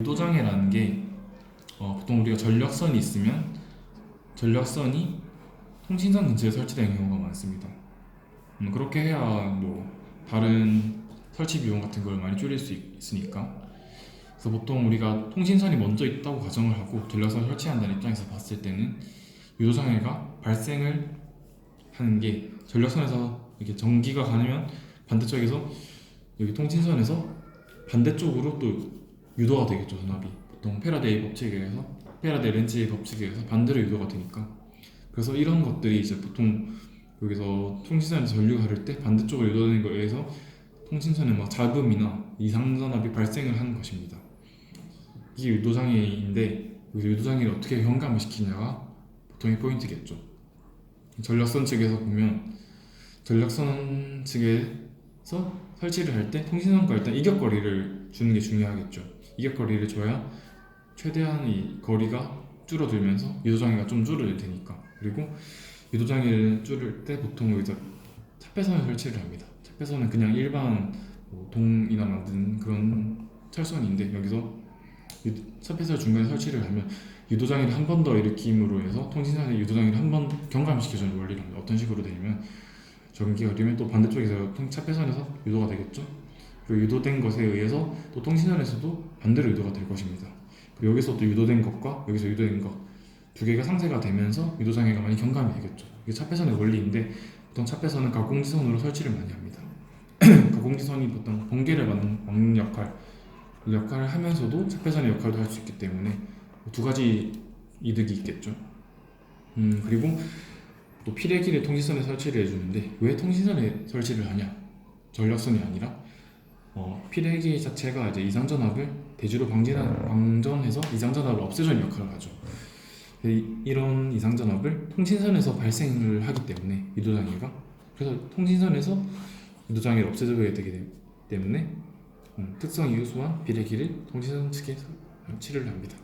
유도장애라는 게 어, 보통 우리가 전력선이 있으면 전력선이 통신선 근처에 설치된 경우가 많습니다. 음, 그렇게 해야 뭐 다른 설치 비용 같은 걸 많이 줄일 수 있- 있으니까. 그래서 보통 우리가 통신선이 먼저 있다고 가정을 하고 전력선 설치한다는 입장에서 봤을 때는 유도장애가 발생을 하는 게 전력선에서 이렇게 전기가 가면 반대쪽에서 여기 통신선에서 반대쪽으로 또 유도가 되겠죠 전압이. 보통 페라데이 법칙에 의해서 페라데이 렌즈의 법칙에 의해서 반대로 유도가 되니까. 그래서 이런 것들이 이제 보통 여기서 통신선에서 전류가 흐를 때 반대쪽으로 유도되는 거에 의해서 통신선에 막 잡음이나 이상전압이 발생을 하는 것입니다. 이게 유도장애인데 유도장애를 어떻게 경감을 시키냐가 보통의 포인트겠죠. 전력선 측에서 보면 전력선 측에서 설치를 할 때 통신선과 일단 이격거리를 주는 게 중요하겠죠. 이격거리를 줘야 최대한 이 거리가 줄어들면서 유도장애가 좀 줄어들 테니까. 그리고 유도장애를 줄일 때 보통 여기서 차폐선을 설치를 합니다. 차폐선은 그냥 일반 뭐 동이나 만든 그런 철선인데 여기서 유- 차폐선 중간에 설치를 하면 유도장애를 한 번 더 일으킴으로 해서 통신선의 유도장애를 한 번 경감시켜주는 원리를 합니다. 어떤 식으로 되냐면 전기가 흐르면 또 반대쪽에서 통- 차폐선에서 유도가 되겠죠. 그리고 유도된 것에 의해서 또 통신선에서도 반대로 유도가 될 것입니다. 그리고 여기서 또 유도된 것과 여기서 유도된 것 두 개가 상쇄가 되면서 유도장애가 많이 경감이 되겠죠. 이게 차폐선의 원리인데 보통 차폐선은 가공지선으로 설치를 많이 합니다. 가공지선이 보통 번개를 막는, 역할 그 역할을 하면서도 차폐선의 역할도 할 수 있기 때문에 두 가지 이득이 있겠죠. 음 그리고 또 피레기를 통신선에 설치를 해주는데 왜 통신선에 설치를 하냐? 전력선이 아니라 어, 피레기 자체가 이제 이상전압을 대주로 방진한, 방전해서 이상전압을 없애주는 역할을 하죠. 이- 이런 이상전압을 통신선에서 발생을 하기 때문에 유도장애가 그래서 통신선에서 유도장애를 없애줘야 되기 때문에 음, 특성이 우수한 비례기를 통신선 측에 설치를 합니다.